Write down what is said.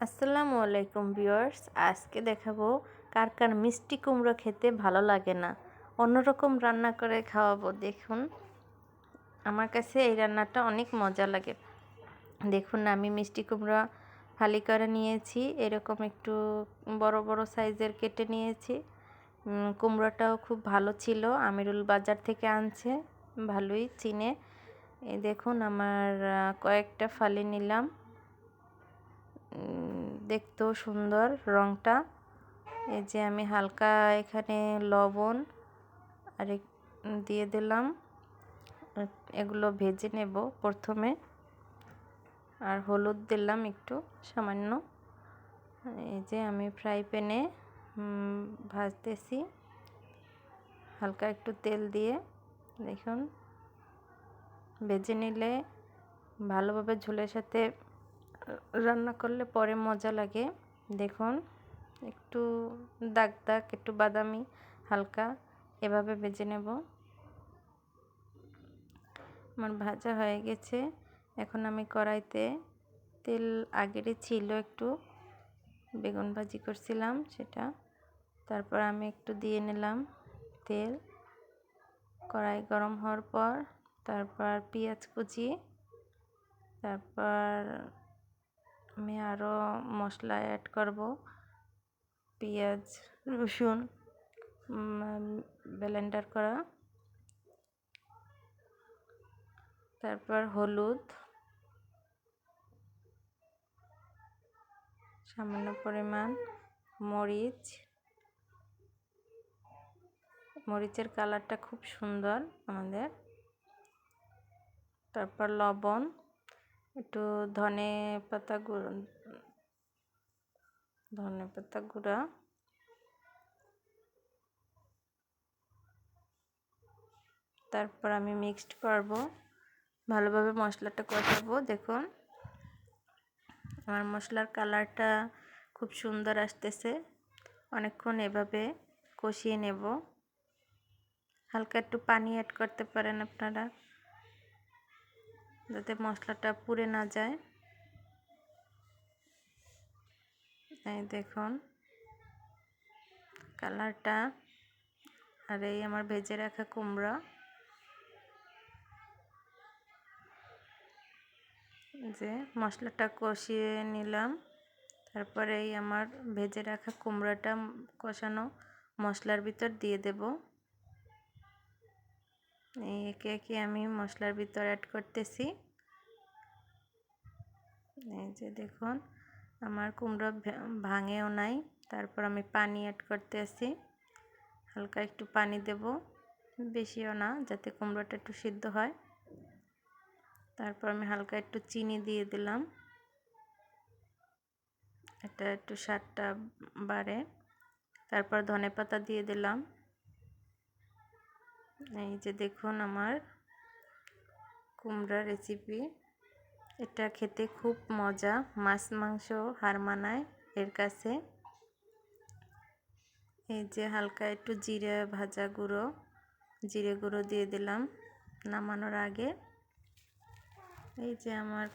আসসালামু আলাইকুম ভিউয়ার্স, আজকে দেখাবো কার কার মিষ্টি কুমড়ো খেতে ভালো লাগে না। অন্যরকম রান্না করে খাওয়াবো। দেখুন, আমার কাছে এই রান্নাটা অনেক মজা লাগে। দেখুন আমি মিষ্টি কুমড়া ফালি করে নিয়েছি। এরকম একটু বড় বড় সাইজের কেটে নিয়েছি। কুমড়োটাও খুব ভালো ছিল। আমিরুল বাজার থেকে আনছে, ভালোই চিনে। দেখুন, আমার কয়েকটা ফালি নিলাম। দেখতেও সুন্দর রংটা। এই যে আমি হালকা এখানে লবণ আর দিয়ে দিলাম। এগুলো ভেজে নেব প্রথমে। আর হলুদ দিলাম একটু সামান্য। এই যে আমি ফ্রাই প্যানে ভাজতেছি। হালকা একটু তেল দিয়ে দেখুন। ভেজে নিলে ভালোভাবে ঝোলের সাথে রান্না করলে পরে মজা লাগে। দেখুন, একটু দাগ দাগ, একটু বাদামি, হালকা, এভাবে ভেজে নেব। আমার ভাজা হয়ে গেছে। এখন আমি কড়াইতে তেল আগেরই ছিল একটু, বেগুন ভাজি করছিলাম সেটা। তারপর আমি একটু দিয়ে নিলাম তেল। কড়াই গরম হওয়ার পর, তারপর পেঁয়াজ কুচি, তারপর আমি আরও মশলা অ্যাড করব। পেঁয়াজ, রসুন ব্লেন্ডার করা। তারপর হলুদ। সামান্য পরিমাণ মরিচ। মরিচের কালারটা খুব সুন্দর আমাদের। তারপর লবণ। একটু ধনে পাতা গুঁড়ো, ধনে পাতা গুঁড়া। তারপর আমি মিক্সড করব। ভালোভাবে মশলাটা কষাবো, দেখুন। আমার মশলার কালারটা খুব সুন্দর আসতেছে। অনেকক্ষণ এভাবে কষিয়ে নেব। হালকা একটু পানি অ্যাড করতে পারেন আপনারা। যাতে মশলাটা পুড়ে না যায়। এই দেখুন, কালারটা আর এই আমার ভেজে রাখা কুমড়া। যে মশলাটা কষিয়ে নিলাম, তারপরে এই আমার ভেজে রাখা কুমড়াটা কষানো মশলার ভিতর দিয়ে দেব। একে একে আমি মশলার ভিতর অ্যাড করতেছি। এই যে দেখুন, আমার কুমড়ো ভাঙেও নাই। তারপর আমি পানি অ্যাড করতে আসি হালকা একটু পানি দেব, বেশিও না, যাতে কুমড়োটা একটু সিদ্ধ হয়। তারপর আমি হালকা একটু চিনি দিয়ে দিলাম। এটা একটু স্বাদটা বাড়ে। তারপর ধনে পাতা দিয়ে দিলাম। এই যে দেখুন আমার কুমড়া রেসিপি এটা খেতে খুব মজা, মাছ, মাংস হার মানায় এর কাছে। এই যে হালকা একটু জিরে ভাজা গুঁড়ো, জিরে গুঁড়ো দিয়ে দিলাম নামানোর আগে। এই যে আমার